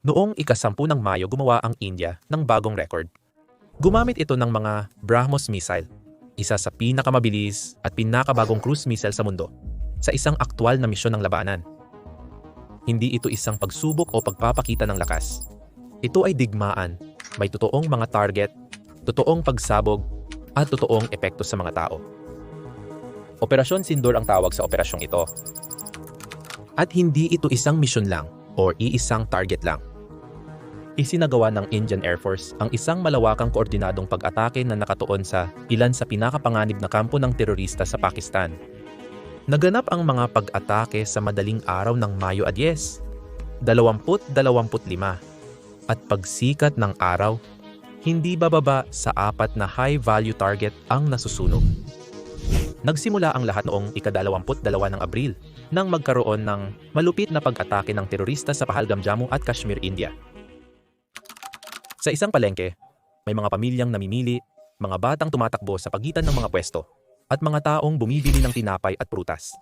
Noong ikasampu ng Mayo gumawa ang India ng bagong record. Gumamit ito ng mga BrahMos missile, isa sa pinakamabilis at pinakabagong cruise missile sa mundo, sa isang aktwal na misyon ng labanan. Hindi ito isang pagsubok o pagpapakita ng lakas. Ito ay digmaan, may totoong mga target, totoong pagsabog, at totoong epekto sa mga tao. Operasyon Sindor ang tawag sa operasyong ito. At hindi ito isang misyon lang or iisang target lang. Isinagawa ng Indian Air Force ang isang malawakang koordinadong pag-atake na nakatuon sa ilan sa pinakapanganib na kampo ng terorista sa Pakistan. Naganap ang mga pag-atake sa madaling araw ng Mayo 10, 20-25 at pagsikat ng araw, hindi bababa sa apat na high-value target ang nasusunog. Nagsimula ang lahat noong ika-22 ng Abril nang magkaroon ng malupit na pag-atake ng terorista sa Pahalgam Jammu at Kashmir, India. Sa isang palengke, may mga pamilyang namimili, mga batang tumatakbo sa pagitan ng mga pwesto, at mga taong bumibili ng tinapay at prutas.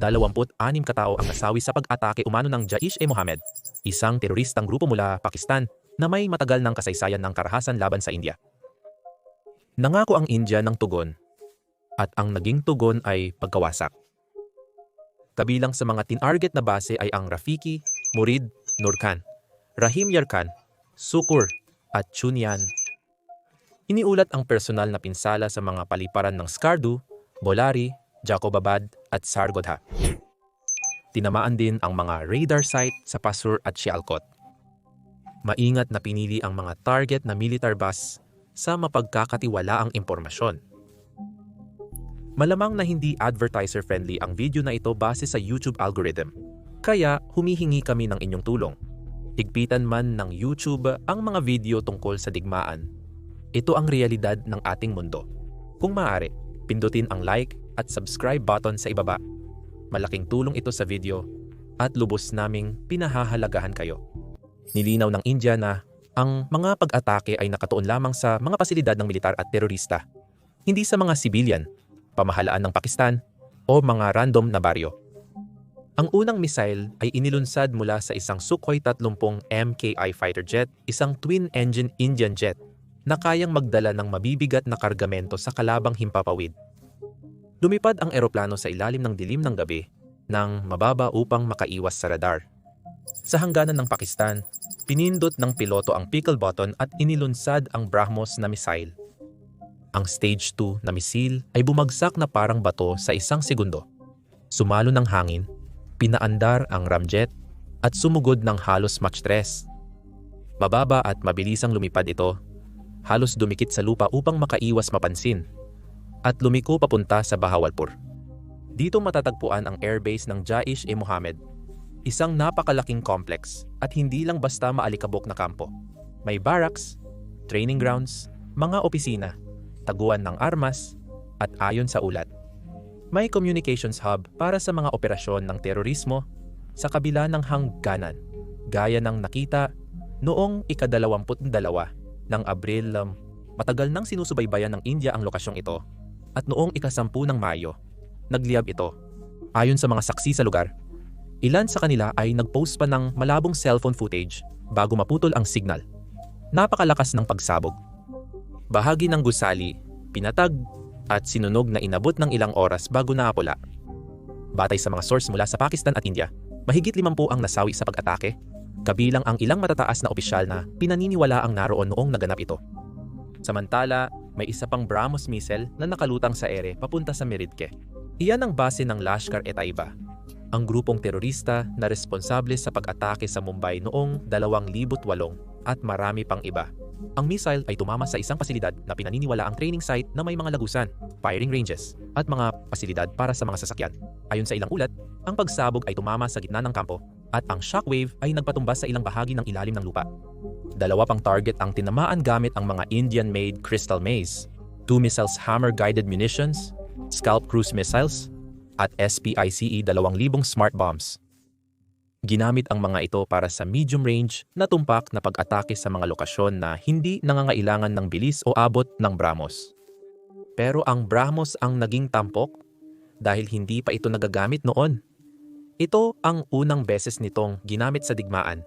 26 katao ang nasawi sa pag-atake umano ng Jaish-e-Mohammed, isang teroristang grupo mula Pakistan na may matagal ng kasaysayan ng karahasan laban sa India. Nangako ang India ng tugon, at ang naging tugon ay pagkawasak. Kabilang sa mga tinarget na base ay ang Rafiki, Murid, Nurkan, Rahim Yarkan, Sukur, at Chunyan. Iniulat ang personal na pinsala sa mga paliparan ng Skardu, Bolari, Jacobabad at Sargodha. Tinamaan din ang mga radar site sa Pasur at Sialkot. Maingat na pinili ang mga target na military bus sa mapagkakatiwalaang impormasyon. Malamang na hindi advertiser-friendly ang video na ito base sa YouTube algorithm. Kaya humihingi kami ng inyong tulong. Higpitan man ng YouTube ang mga video tungkol sa digmaan. Ito ang realidad ng ating mundo. Kung maaari, pindutin ang like at subscribe button sa ibaba. Malaking tulong ito sa video at lubos naming pinahahalagahan kayo. Nilinaw ng India na ang mga pag-atake ay nakatuon lamang sa mga pasilidad ng militar at terorista, hindi sa mga sibilyan, pamahalaan ng Pakistan, o mga random na baryo. Ang unang missile ay inilunsad mula sa isang Sukhoi 30 MKI fighter jet, isang twin-engine Indian jet na kayang magdala ng mabibigat na kargamento sa kalabang himpapawid. Lumipad ang eroplano sa ilalim ng dilim ng gabi nang mababa upang makaiwas sa radar. Sa hangganan ng Pakistan, pinindot ng piloto ang pickle button at inilunsad ang BrahMos na missile. Ang stage 2 na misil ay bumagsak na parang bato sa isang segundo. Sumalo ng hangin pinaandar ang ramjet at sumugod ng halos Mach 3. Mababa at mabilisang lumipad ito, halos dumikit sa lupa upang makaiwas mapansin, at lumiko papunta sa Bahawalpur. Dito matatagpuan ang airbase ng Jaish-e-Mohammed, isang napakalaking complex at hindi lang basta maalikabok na kampo. May barracks, training grounds, mga opisina, taguan ng armas, at ayon sa ulat, may communications hub para sa mga operasyon ng terorismo sa kabila ng hangganan, gaya ng nakita noong ikadalawamput-dalawa ng Abril um, matagal nang sinusubaybayan ng India ang lokasyong ito at noong ikasampu ng Mayo, nagliyab ito. Ayon sa mga saksi sa lugar, ilan sa kanila ay nagpost pa ng malabong cellphone footage bago maputol ang signal. Napakalakas ng pagsabog. Bahagi ng gusali, pinatag at sinunog na inabot ng ilang oras bago naapula. Batay sa mga source mula sa Pakistan at India, mahigit limampu ang nasawi sa pag-atake, kabilang ang ilang matataas na opisyal na pinaniniwala ang naroon noong naganap ito. Samantala, may isa pang BrahMos missile na nakalutang sa ere papunta sa Meridke. Iyan ang base ng Lashkar-e-Taiba, ang grupong terorista na responsable sa pag-atake sa Mumbai noong 2008 at marami pang iba. Ang missile ay tumama sa isang pasilidad na pinaniniwala ang training site na may mga lagusan, firing ranges, at mga pasilidad para sa mga sasakyan. Ayon sa ilang ulat, ang pagsabog ay tumama sa gitna ng kampo at ang shockwave ay nagpatumbas sa ilang bahagi ng ilalim ng lupa. Dalawa pang target ang tinamaan gamit ang mga Indian-made Crystal Maze, two missiles hammer-guided munitions, scalp cruise missiles, at SPICE 2000 smart bombs. Ginamit ang mga ito para sa medium range na tumpak na pag-atake sa mga lokasyon na hindi nangangailangan ng bilis o abot ng BrahMos. Pero ang BrahMos ang naging tampok dahil hindi pa ito nagagamit noon. Ito ang unang beses nitong ginamit sa digmaan.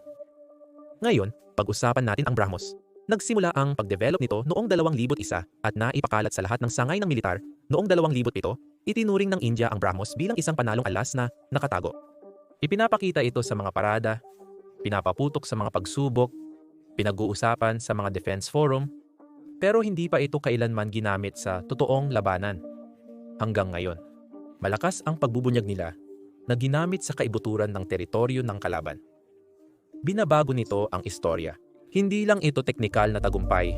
Ngayon, pag-usapan natin ang BrahMos. Nagsimula ang pagdevelop nito noong 2001 at naipakalat sa lahat ng sangay ng militar noong 2007, itinuring ng India ang BrahMos bilang isang panalong alas na nakatago. Ipinapakita ito sa mga parada, pinapaputok sa mga pagsubok, pinag-uusapan sa mga defense forum, pero hindi pa ito kailanman ginamit sa totoong labanan. Hanggang ngayon, malakas ang pagbubunyag nila na ginamit sa kaibuturan ng teritoryo ng kalaban. Binabago nito ang istorya. Hindi lang ito teknikal na tagumpay,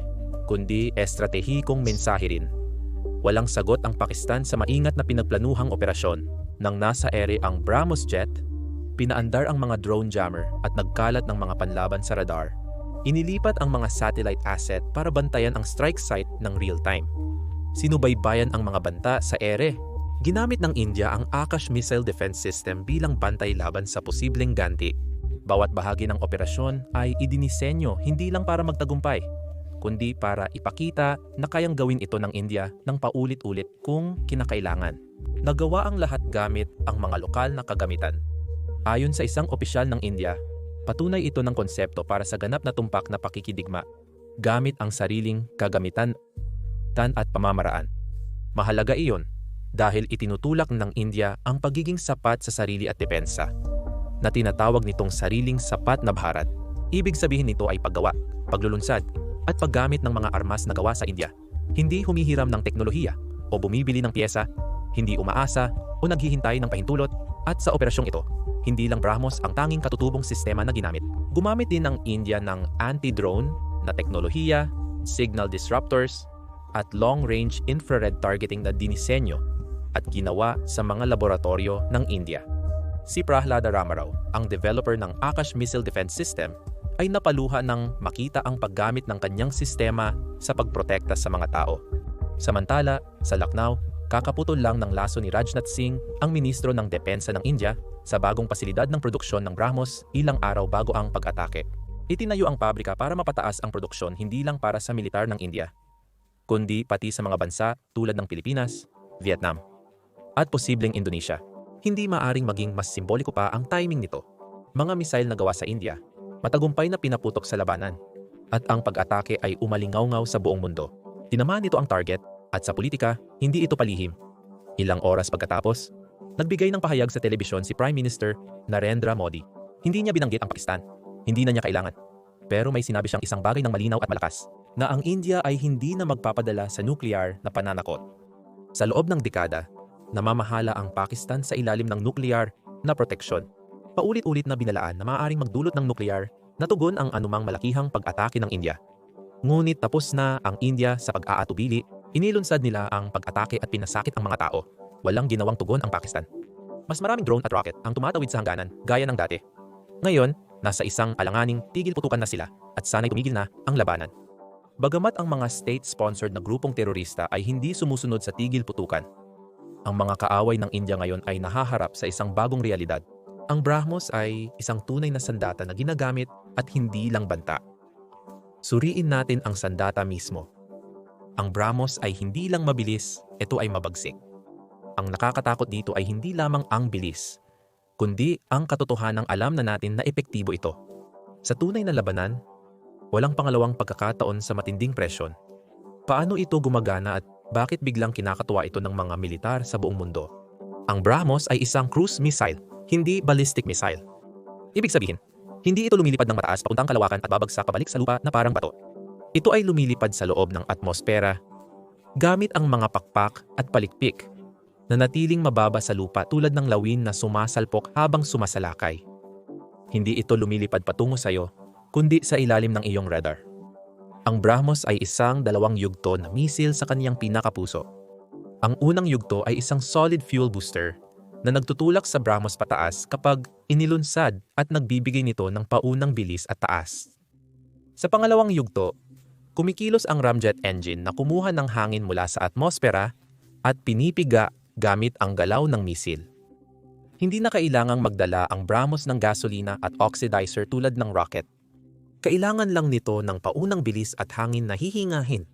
kundi estratehikong mensahe rin. Walang sagot ang Pakistan sa maingat na pinagplanuhang operasyon. Nang nasa ere ang BrahMos jet, pinaandar ang mga drone jammer at nagkalat ng mga panlaban sa radar. Inilipat ang mga satellite asset para bantayan ang strike site ng real time. Sinubaybayan ang mga banta sa ere. Ginamit ng India ang Akash Missile Defense System bilang bantay laban sa posibleng ganti. Bawat bahagi ng operasyon ay idinisenyo hindi lang para magtagumpay, kundi para ipakita na kayang gawin ito ng India ng paulit-ulit kung kinakailangan. Nagawa ang lahat gamit ang mga lokal na kagamitan. Ayon sa isang opisyal ng India, patunay ito ng konsepto para sa ganap na tumpak na pakikidigma gamit ang sariling kagamitan tan at pamamaraan. Mahalaga iyon dahil itinutulak ng India ang pagiging sapat sa sarili at depensa na tinatawag nitong sariling sapat na Bharat. Ibig sabihin nito ay paggawa, paglulunsad, at paggamit ng mga armas na gawa sa India. Hindi humihiram ng teknolohiya o bumibili ng pyesa, hindi umaasa o naghihintay ng pahintulot at sa operasyong ito, hindi lang BrahMos ang tanging katutubong sistema na ginamit. Gumamit din ng India ng anti-drone na teknolohiya, signal disruptors, at long-range infrared targeting na dinisenyo at ginawa sa mga laboratorio ng India. Si Prahlada Ramarao, ang developer ng Akash Missile Defense System, ay napaluha ng makita ang paggamit ng kanyang sistema sa pagprotekta sa mga tao. Samantala, sa Lucknow, kakaputol lang ng laso ni Rajnath Singh, ang ministro ng depensa ng India, sa bagong pasilidad ng produksyon ng BrahMos ilang araw bago ang pag-atake. Itinayo ang pabrika para mapataas ang produksyon hindi lang para sa militar ng India, kundi pati sa mga bansa tulad ng Pilipinas, Vietnam, at posibleng Indonesia. Hindi maaring maging mas simboliko pa ang timing nito. Mga misail na gawa sa India, matagumpay na pinaputok sa labanan, at ang pag-atake ay umalingaw-ngaw sa buong mundo. Tinamaan nito ang target, at sa politika, hindi ito palihim. Ilang oras pagkatapos, nagbigay ng pahayag sa telebisyon si Prime Minister Narendra Modi. Hindi niya binanggit ang Pakistan. Hindi na niya kailangan. Pero may sinabi siyang isang bagay ng malinaw at malakas, na ang India ay hindi na magpapadala sa nuclear na pananakot. Sa loob ng dekada, namamahala ang Pakistan sa ilalim ng nuclear na proteksyon. Paulit-ulit na binalaan na maaaring magdulot ng nuclear na tugon ang anumang malakihang pag-atake ng India. Ngunit tapos na ang India sa pag-aatubili, inilunsad nila ang pag-atake at pinasakit ang mga tao. Walang ginawang tugon ang Pakistan. Mas maraming drone at rocket ang tumatawid sa hangganan gaya ng dati. Ngayon, nasa isang alanganing tigil putukan na sila at sana'y tumigil na ang labanan. Bagamat ang mga state-sponsored na grupong terorista ay hindi sumusunod sa tigil putukan, ang mga kaaway ng India ngayon ay nahaharap sa isang bagong realidad. Ang BrahMos ay isang tunay na sandata na ginagamit at hindi lang banta. Suriin natin ang sandata mismo. Ang BrahMos ay hindi lang mabilis, ito ay mabagsik. Ang nakakatakot dito ay hindi lamang ang bilis, kundi ang katotohanang alam na natin na epektibo ito. Sa tunay na labanan, walang pangalawang pagkakataon sa matinding presyon. Paano ito gumagana at bakit biglang kinakatuwa ito ng mga militar sa buong mundo? Ang BrahMos ay isang cruise missile, hindi ballistic missile. Ibig sabihin, hindi ito lumilipad ng mataas papuntang kalawakan at babagsak pabalik sa lupa na parang bato. Ito ay lumilipad sa loob ng atmosfera gamit ang mga pakpak at palikpik na natiling mababa sa lupa tulad ng lawin na sumasalpok habang sumasalakay. Hindi ito lumilipad patungo sa iyo, kundi sa ilalim ng iyong radar. Ang BrahMos ay isang dalawang yugto na misil sa kaniyang pinakapuso. Ang unang yugto ay isang solid fuel booster na nagtutulak sa BrahMos pataas kapag inilunsad at nagbibigay nito ng paunang bilis at taas. Sa pangalawang yugto, kumikilos ang ramjet engine na kumuha ng hangin mula sa atmosfera at pinipiga gamit ang galaw ng misil. Hindi na kailangang magdala ang BrahMos ng gasolina at oxidizer tulad ng rocket. Kailangan lang nito ng paunang bilis at hangin na hihingahin.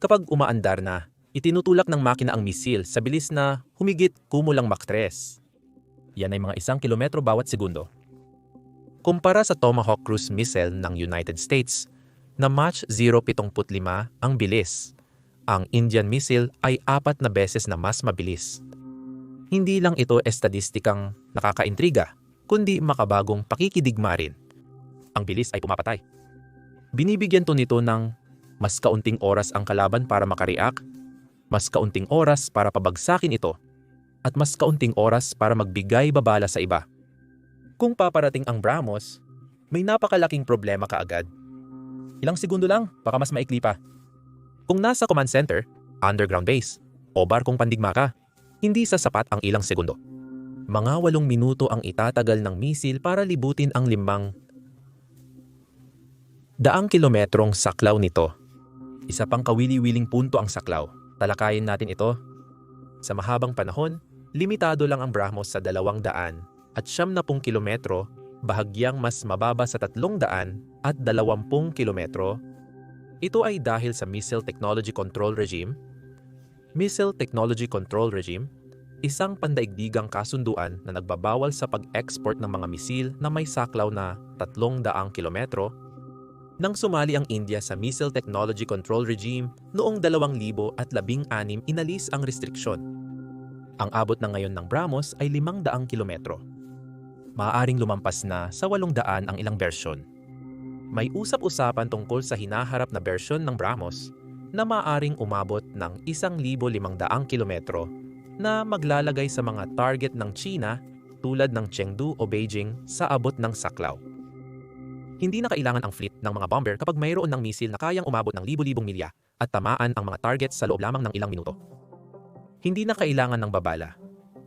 Kapag umaandar na, itinutulak ng makina ang misil sa bilis na humigit kumulang Mach 3. Yan ay mga isang kilometro bawat segundo. kumpara sa Tomahawk cruise missile ng United States na Mach 075 ang bilis. Ang Indian missile ay apat na beses na mas mabilis. Hindi lang ito estadistikang nakakaintriga, kundi makabagong pakikidigma rin. Ang bilis ay pumapatay. Binibigyan to nito ng mas kaunting oras ang kalaban para makareact, mas kaunting oras para pabagsakin ito, at mas kaunting oras para magbigay babala sa iba. Kung paparating ang Brahmos, may napakalaking problema kaagad. Ilang segundo lang, baka mas maikli pa. Kung nasa command center, underground base, o barkong pandigma ka, hindi sa sapat ang ilang segundo. Mga walong minuto ang itatagal ng misil para libutin ang limang daang kilometrong saklaw nito. Isa pang kawili-wiling punto ang saklaw. Talakayin natin ito. Sa mahabang panahon, limitado lang ang Brahmos sa dalawang daan at siyam na pung kilometro, bahagyang mas mababa sa tatlong daan at dalawampung kilometro. Ito ay dahil sa Missile Technology Control Regime. Missile Technology Control Regime, isang pandaigdigang kasunduan na nagbabawal sa pag-export ng mga misil na may saklaw na tatlong daang kilometro nang sumali ang India sa Missile Technology Control Regime noong 2016 inalis ang restriksyon. Ang abot na ngayon ng Brahmos ay 500 kilometro maaaring lumampas na sa 800 ang ilang bersyon. May usap-usapan tungkol sa hinaharap na bersyon ng Brahmos na maaaring umabot ng 1,500 kilometro na maglalagay sa mga target ng China tulad ng Chengdu o Beijing sa abot ng saklaw. Hindi na kailangan ang fleet ng mga bomber kapag mayroon ng misil na kayang umabot ng libo-libong milya at tamaan ang mga targets sa loob lamang ng ilang minuto. Hindi na kailangan ng babala.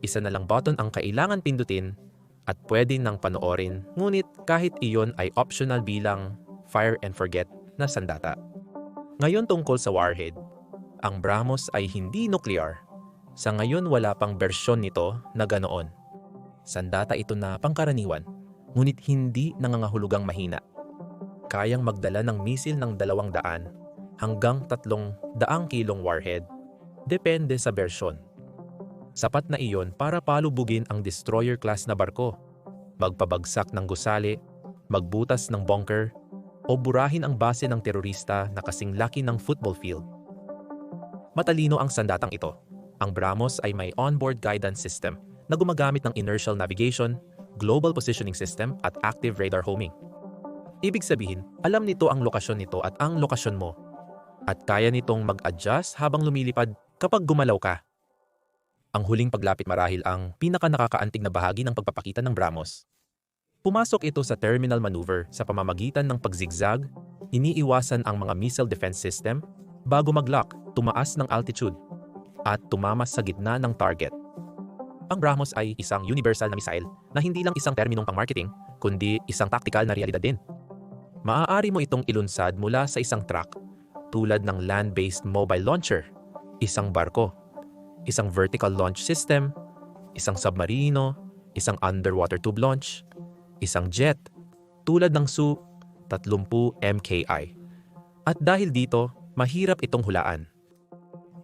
Isa na lang button ang kailangan pindutin at pwede nang panoorin ngunit kahit iyon ay optional bilang fire and forget na sandata. Ngayon tungkol sa warhead, ang Brahmos ay hindi nuclear. Sa ngayon wala pang bersyon nito na ganoon. Sandata ito na pangkaraniwan, ngunit hindi nangangahulugang mahina. Kayang magdala ng misil ng dalawang daan hanggang tatlong daang kilong warhead. Depende sa bersyon Sapat na iyon para palubugin ang destroyer class na barko, magpabagsak ng gusali, magbutas ng bunker, o burahin ang base ng terorista na kasing laki ng football field. Matalino ang sandatang ito. Ang Brahmos ay may onboard guidance system na gumagamit ng inertial navigation, global positioning system at active radar homing. Ibig sabihin, alam nito ang lokasyon nito at ang lokasyon mo. At kaya nitong mag-adjust habang lumilipad kapag gumalaw ka. Ang huling paglapit marahil ang pinaka nakakaantig na bahagi ng pagpapakita ng Brahmos. Pumasok ito sa terminal maneuver sa pamamagitan ng pagzigzag, iniiwasan ang mga missile defense system bago mag-lock, tumaas ng altitude, at tumamas sa gitna ng target. Ang Brahmos ay isang universal na missile na hindi lang isang terminong pang-marketing, kundi isang tactical na realidad din. Maaari mo itong ilunsad mula sa isang truck, tulad ng land-based mobile launcher, isang barko, isang vertical launch system, isang submarino, isang underwater tube launch, isang jet, tulad ng Su-30 MKI. At dahil dito, mahirap itong hulaan.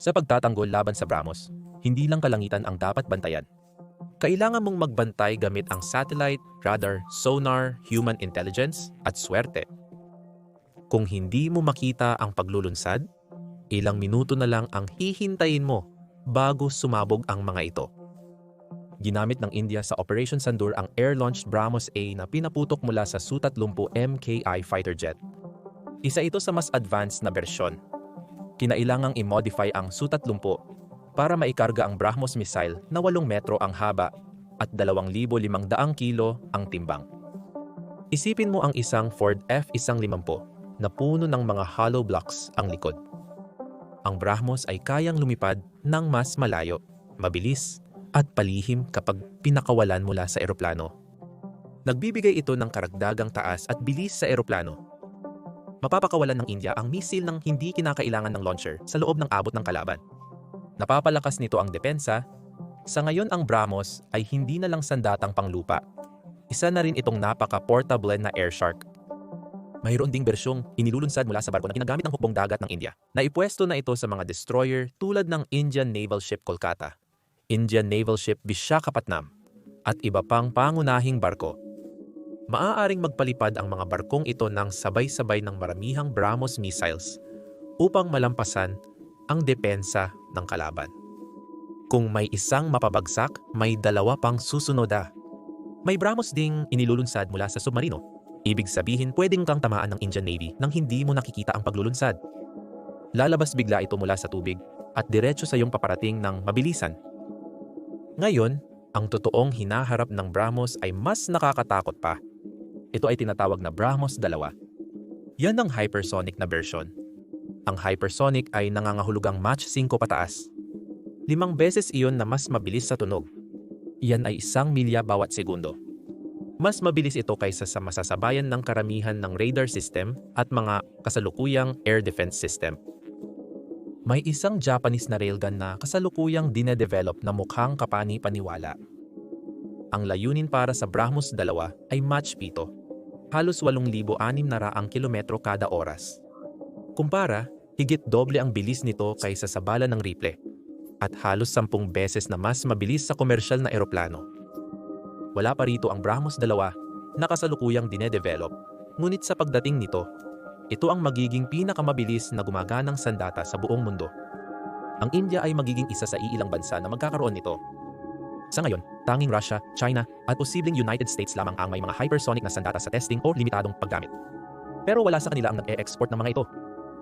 Sa pagtatanggol laban sa Brahmos, hindi lang kalangitan ang dapat bantayan. Kailangan mong magbantay gamit ang satellite, radar, sonar, human intelligence, at swerte. Kung hindi mo makita ang paglulunsad, ilang minuto na lang ang hihintayin mo bago sumabog ang mga ito. Ginamit ng India sa Operation Sandur ang air-launched Brahmos A na pinaputok mula sa Su-30 MKI fighter jet. Isa ito sa mas advanced na bersyon. Kinailangang i-modify ang Su-30 para maikarga ang Brahmos missile na 8 metro ang haba at 2,500 kilo ang timbang. Isipin mo ang isang Ford F-150 na puno ng mga hollow blocks ang likod ang Brahmos ay kayang lumipad ng mas malayo, mabilis, at palihim kapag pinakawalan mula sa eroplano. Nagbibigay ito ng karagdagang taas at bilis sa eroplano. Mapapakawalan ng India ang misil ng hindi kinakailangan ng launcher sa loob ng abot ng kalaban. Napapalakas nito ang depensa. Sa ngayon ang Brahmos ay hindi na lang sandatang panglupa. Isa na rin itong napaka-portable na air shark mayroon ding bersyong inilulunsad mula sa barko na ginagamit ng hukbong dagat ng India. Naipwesto na ito sa mga destroyer tulad ng Indian Naval Ship Kolkata, Indian Naval Ship Vishakhapatnam, at iba pang pangunahing barko. maaaring magpalipad ang mga barkong ito ng sabay-sabay ng maramihang BrahMos missiles upang malampasan ang depensa ng kalaban. Kung may isang mapabagsak, may dalawa pang susunoda. May BrahMos ding inilulunsad mula sa submarino. Ibig sabihin pwedeng kang tamaan ng Indian Navy nang hindi mo nakikita ang paglulunsad. Lalabas bigla ito mula sa tubig at diretso sa iyong paparating ng mabilisan. Ngayon, ang totoong hinaharap ng BrahMos ay mas nakakatakot pa. Ito ay tinatawag na BrahMos 2. Yan ang hypersonic na version. Ang hypersonic ay nangangahulugang Mach 5 pataas. Limang beses iyon na mas mabilis sa tunog. Yan ay isang milya bawat segundo. Mas mabilis ito kaysa sa masasabayan ng karamihan ng radar system at mga kasalukuyang air defense system. May isang Japanese na railgun na kasalukuyang dinedevelop na mukhang kapani-paniwala. Ang layunin para sa BrahMos 2 ay Mach 7, halos 8,600 kilometro kada oras. Kumpara, higit doble ang bilis nito kaysa sa bala ng rifle at halos 10 beses na mas mabilis sa komersyal na eroplano. Wala pa rito ang BrahMos 2 na kasalukuyang dinedevelop, ngunit sa pagdating nito, ito ang magiging pinakamabilis na gumaganang sandata sa buong mundo. Ang India ay magiging isa sa iilang bansa na magkakaroon nito. Sa ngayon, tanging Russia, China at posibleng United States lamang ang may mga hypersonic na sandata sa testing o limitadong paggamit. Pero wala sa kanila ang nag-e-export ng mga ito.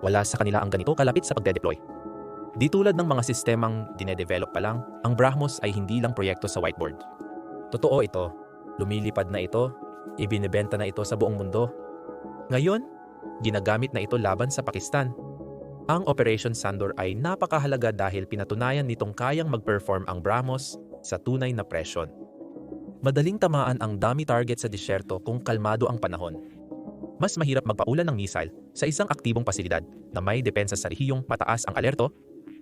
Wala sa kanila ang ganito kalapit sa pagde-deploy. Di tulad ng mga sistemang dinedevelop pa lang, ang BrahMos ay hindi lang proyekto sa whiteboard. Totoo ito, lumilipad na ito, ibinebenta na ito sa buong mundo. Ngayon, Ginagamit na ito laban sa Pakistan. Ang Operation Sandor ay napakahalaga dahil pinatunayan nitong kayang mag-perform ang BrahMos sa tunay na presyon. Madaling tamaan ang dummy target sa disyerto kung kalmado ang panahon. Mas mahirap magpaulan ng missile sa isang aktibong pasilidad na may depensa sa rehiyong mataas ang alerto,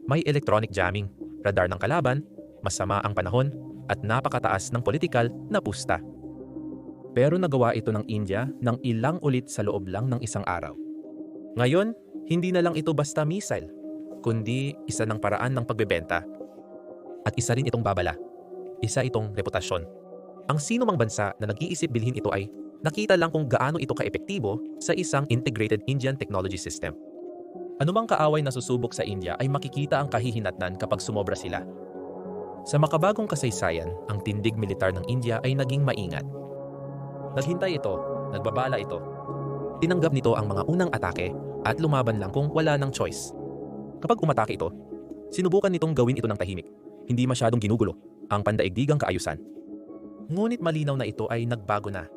may electronic jamming, radar ng kalaban, masama ang panahon, at napakataas ng politikal na pusta. Pero nagawa ito ng India ng ilang ulit sa loob lang ng isang araw. Ngayon, hindi na lang ito basta missile, kundi isa ng paraan ng pagbebenta. At isa rin itong babala. Isa itong reputasyon. Ang sino mang bansa na nag-iisip bilhin ito ay nakita lang kung gaano ito kaepektibo sa isang integrated Indian technology system. Anumang kaaway na susubok sa India ay makikita ang kahihinatnan kapag sumobra sila. Sa makabagong kasaysayan, ang tindig militar ng India ay naging maingat Naghintay ito, nagbabala ito. Tinanggap nito ang mga unang atake at lumaban lang kung wala ng choice. Kapag umatake ito, sinubukan nitong gawin ito ng tahimik. Hindi masyadong ginugulo ang pandaigdigang kaayusan. Ngunit malinaw na ito ay nagbago na.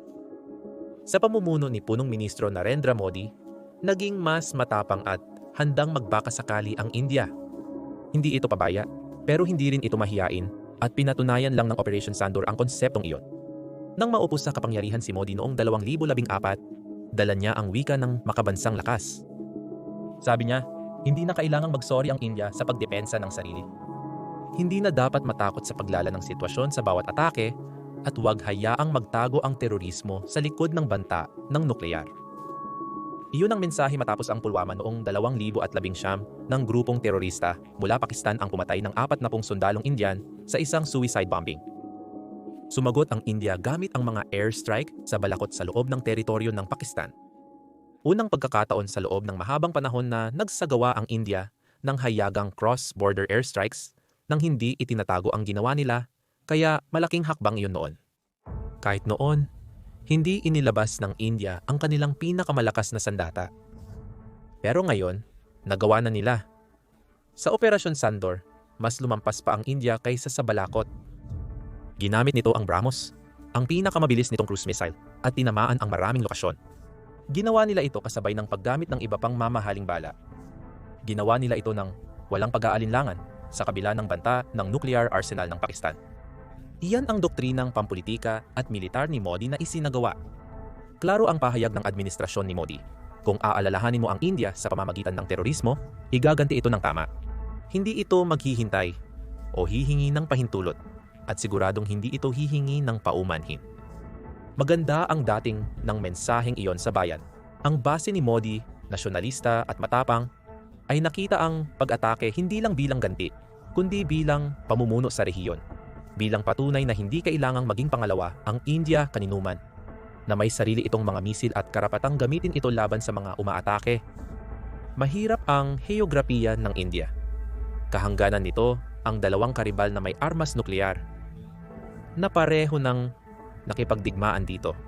Sa pamumuno ni punong ministro Narendra Modi, naging mas matapang at handang magbakasakali ang India. Hindi ito pabaya, pero hindi rin ito mahiyain at pinatunayan lang ng Operation Sandor ang konseptong iyon. Nang maupos sa kapangyarihan si Modi noong 2014, dala niya ang wika ng makabansang lakas. Sabi niya, hindi na kailangang magsorry ang India sa pagdepensa ng sarili. Hindi na dapat matakot sa paglala ng sitwasyon sa bawat atake at huwag hayaang magtago ang terorismo sa likod ng banta ng nuklear. Iyon ang mensahe matapos ang pulwaman noong 2019 ng grupong terorista mula Pakistan ang pumatay ng 40 sundalong Indian sa isang suicide bombing. Sumagot ang India gamit ang mga airstrike sa balakot sa loob ng teritoryo ng Pakistan. Unang pagkakataon sa loob ng mahabang panahon na nagsagawa ang India ng hayagang cross-border airstrikes nang hindi itinatago ang ginawa nila, kaya malaking hakbang iyon noon. Kahit noon, hindi inilabas ng India ang kanilang pinakamalakas na sandata. Pero ngayon, nagawa na nila. Sa Operasyon Sandor, mas lumampas pa ang India kaysa sa Balakot Ginamit nito ang BrahMos, ang pinakamabilis nitong cruise missile, at tinamaan ang maraming lokasyon. Ginawa nila ito kasabay ng paggamit ng iba pang mamahaling bala. Ginawa nila ito ng walang pag-aalinlangan sa kabila ng banta ng nuclear arsenal ng Pakistan. Iyan ang doktrinang pampolitika at militar ni Modi na isinagawa. Klaro ang pahayag ng administrasyon ni Modi. Kung aalalahanin mo ang India sa pamamagitan ng terorismo, igaganti ito ng tama. Hindi ito maghihintay o hihingi ng pahintulot at siguradong hindi ito hihingi ng paumanhin. Maganda ang dating ng mensaheng iyon sa bayan. Ang base ni Modi, nasyonalista at matapang, ay nakita ang pag-atake hindi lang bilang ganti, kundi bilang pamumuno sa rehiyon. Bilang patunay na hindi kailangang maging pangalawa ang India kaninuman. na may sarili itong mga misil at karapatang gamitin ito laban sa mga umaatake. Mahirap ang heograpiya ng India. Kahangganan nito ang dalawang karibal na may armas nuklear na pareho ng nakipagdigmaan dito.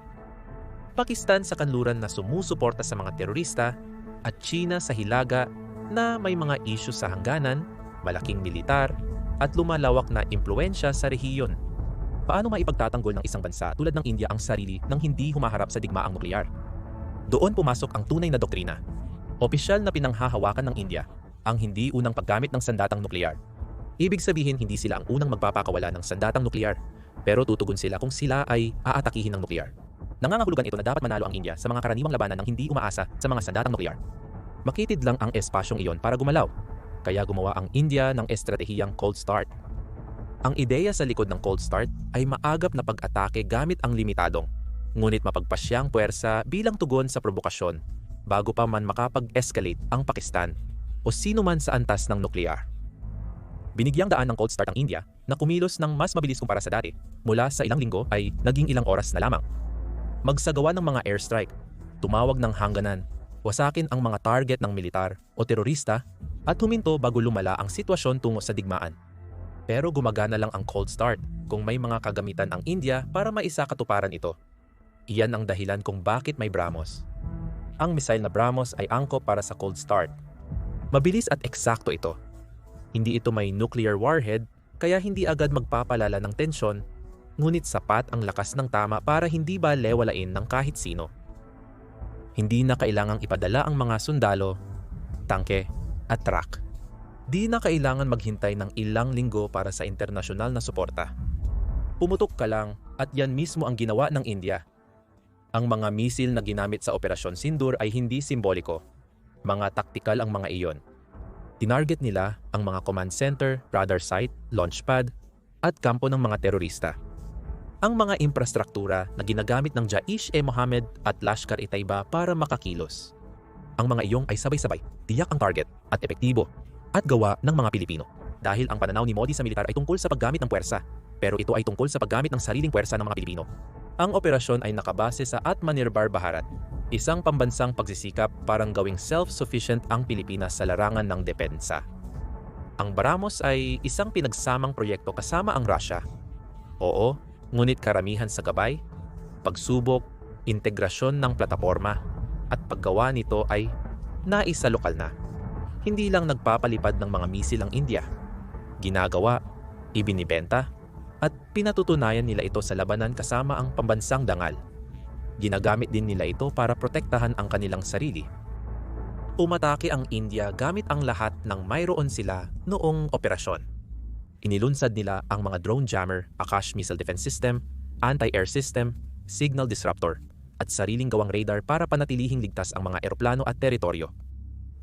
Pakistan sa kanluran na sumusuporta sa mga terorista at China sa hilaga na may mga isyu sa hangganan, malaking militar at lumalawak na impluensya sa rehiyon. Paano maipagtatanggol ng isang bansa tulad ng India ang sarili nang hindi humaharap sa digmaang nuklear? Doon pumasok ang tunay na doktrina. Opisyal na pinanghahawakan ng India ang hindi unang paggamit ng sandatang nuklear. Ibig sabihin hindi sila ang unang magpapakawala ng sandatang nuklear, pero tutugon sila kung sila ay aatakihin ng nuklear. Nangangahulugan ito na dapat manalo ang India sa mga karaniwang labanan ng hindi umaasa sa mga sandatang nuklear. Makitid lang ang espasyong iyon para gumalaw, kaya gumawa ang India ng estratehiyang cold start. Ang ideya sa likod ng cold start ay maagap na pag-atake gamit ang limitadong, ngunit mapagpasyang puwersa bilang tugon sa provokasyon bago pa man makapag-escalate ang Pakistan o sino man sa antas ng nuklear. Binigyang daan ng cold start ang India na kumilos ng mas mabilis kumpara sa dati. Mula sa ilang linggo ay naging ilang oras na lamang. Magsagawa ng mga airstrike, tumawag ng hangganan, wasakin ang mga target ng militar o terorista at huminto bago lumala ang sitwasyon tungo sa digmaan. Pero gumagana lang ang cold start kung may mga kagamitan ang India para maisakatuparan ito. Iyan ang dahilan kung bakit may BrahMos. Ang missile na BrahMos ay angko para sa cold start. Mabilis at eksakto ito. Hindi ito may nuclear warhead kaya hindi agad magpapalala ng tensyon ngunit sapat ang lakas ng tama para hindi ba lewalain ng kahit sino. Hindi na kailangang ipadala ang mga sundalo, tangke at truck. Di na kailangan maghintay ng ilang linggo para sa internasyonal na suporta. Pumutok ka lang at yan mismo ang ginawa ng India. Ang mga misil na ginamit sa Operasyon Sindur ay hindi simboliko. Mga taktikal ang mga iyon. Tinarget nila ang mga command center, radar site, launchpad, at kampo ng mga terorista ang mga infrastruktura na ginagamit ng Jaish-e-Mohammed at Lashkar-e-Taiba para makakilos. Ang mga iyong ay sabay-sabay, tiyak ang target at epektibo at gawa ng mga Pilipino. Dahil ang pananaw ni Modi sa militar ay tungkol sa paggamit ng puwersa, pero ito ay tungkol sa paggamit ng sariling puwersa ng mga Pilipino. Ang operasyon ay nakabase sa Atmanirbhar Bharat, isang pambansang pagsisikap parang gawing self-sufficient ang Pilipinas sa larangan ng depensa. Ang Baramos ay isang pinagsamang proyekto kasama ang Russia. Oo, Ngunit karamihan sa gabay, pagsubok, integrasyon ng plataforma at paggawa nito ay naisa lokal na. Hindi lang nagpapalipad ng mga misil ang India. Ginagawa, ibinibenta, at pinatutunayan nila ito sa labanan kasama ang pambansang dangal. Ginagamit din nila ito para protektahan ang kanilang sarili. Umatake ang India gamit ang lahat ng mayroon sila noong operasyon inilunsad nila ang mga drone jammer, Akash Missile Defense System, anti-air system, signal disruptor, at sariling gawang radar para panatilihing ligtas ang mga eroplano at teritoryo.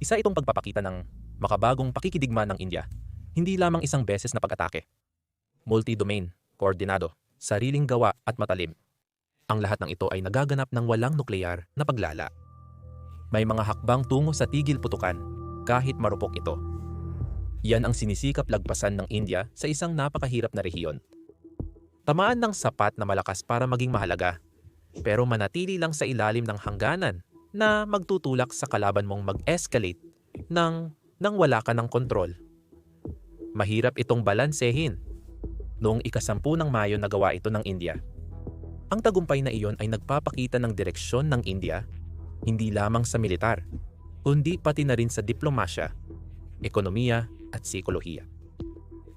Isa itong pagpapakita ng makabagong pakikidigma ng India, hindi lamang isang beses na pag-atake. Multi-domain, koordinado, sariling gawa at matalim. Ang lahat ng ito ay nagaganap ng walang nuklear na paglala. May mga hakbang tungo sa tigil putukan kahit marupok ito yan ang sinisikap lagpasan ng India sa isang napakahirap na rehiyon. Tamaan ng sapat na malakas para maging mahalaga, pero manatili lang sa ilalim ng hangganan na magtutulak sa kalaban mong mag-escalate nang, nang wala ka ng kontrol. Mahirap itong balansehin. Noong ikasampu ng Mayo nagawa ito ng India. Ang tagumpay na iyon ay nagpapakita ng direksyon ng India hindi lamang sa militar, kundi pati na rin sa diplomasya, ekonomiya at psikolohiya.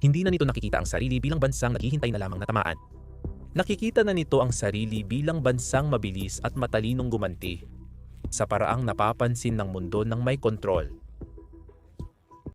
Hindi na nito nakikita ang sarili bilang bansang naghihintay na lamang na tamaan. Nakikita na nito ang sarili bilang bansang mabilis at matalinong gumanti sa paraang napapansin ng mundo ng may kontrol